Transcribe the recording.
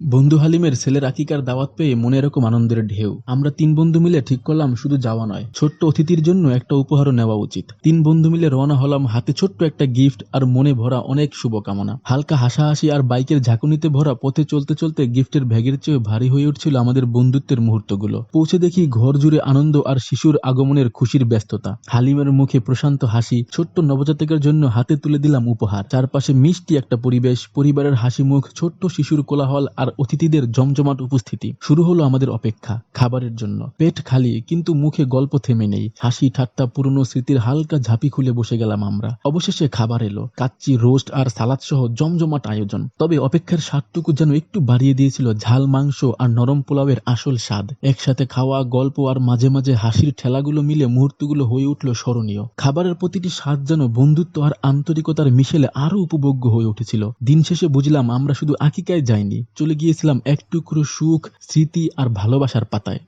বন্ধু হালিমের ছেলের আকিকার দাওয়াত পেয়ে মনে এরকম আনন্দের ঢেউ। আমরা তিন বন্ধু মিলে ঠিক করলাম, শুধু যাওয়া নয়, ছোট্ট অতিথির জন্য একটা উপহারও নেওয়া উচিত। তিন বন্ধু মিলে রওনা হলাম হাতে ছোট্ট একটা গিফট আর মনে ভরা অনেক শুভকামনা। হালকা হাসাহাসি আর বাইকের ঝাঁকুনিতে ভরা পথে চলতে চলতে গিফটের ব্যাগের চেয়ে ভারী হয়ে উঠছিল আমাদের বন্ধুত্বের মুহূর্তগুলো। পৌঁছে দেখি ঘর জুড়ে আনন্দ আর শিশুর আগমনের খুশির ব্যস্ততা। হালিমের মুখে প্রশান্ত হাসি, ছোট্ট নবজাতকের জন্য হাতে তুলে দিলাম উপহার। চারপাশে মিষ্টি একটা পরিবেশ, পরিবারের হাসি মুখ, ছোট্ট শিশুর কোলাহল আর অতিথিদের জমজমাট উপস্থিতি শুরু হলো আমাদের অপেক্ষা খাবারের জন্য। পেট খালি, কিন্তু মুখে গল্প থেমে নেই। হাসি ঠাট্টা পুরনো স্মৃতির হালকা ঝাঁপি খুলে বসে গেলাম আমরা। অবশেষে খাবার এলো। কাচ্চি রোস্ট আর সালাদ সহ জমজমাট আয়োজন। তবে অপেক্ষার স্বাদটুকু যেন একটু বাড়িয়ে দিয়েছিল ঝাল, মাংস আর নরম পোলাওয়ের আসল স্বাদ। একসাথে খাওয়া, গল্প আর মাঝে মাঝে হাসির ঠেলাগুলো মিলে মুহূর্তগুলো হয়ে উঠল স্মরণীয়। খাবারের প্রতিটি স্বাদ যেন বন্ধুত্ব আর আন্তরিকতার মিশেলে আরও উপভোগ্য হয়ে উঠেছিল। দিন শেষে বুঝলাম আমরা শুধু আকিকায় যাইনি। চলে গিয়েছিলাম এক টুকরো সুখ স্মৃতি আর ভালোবাসার পাতায়।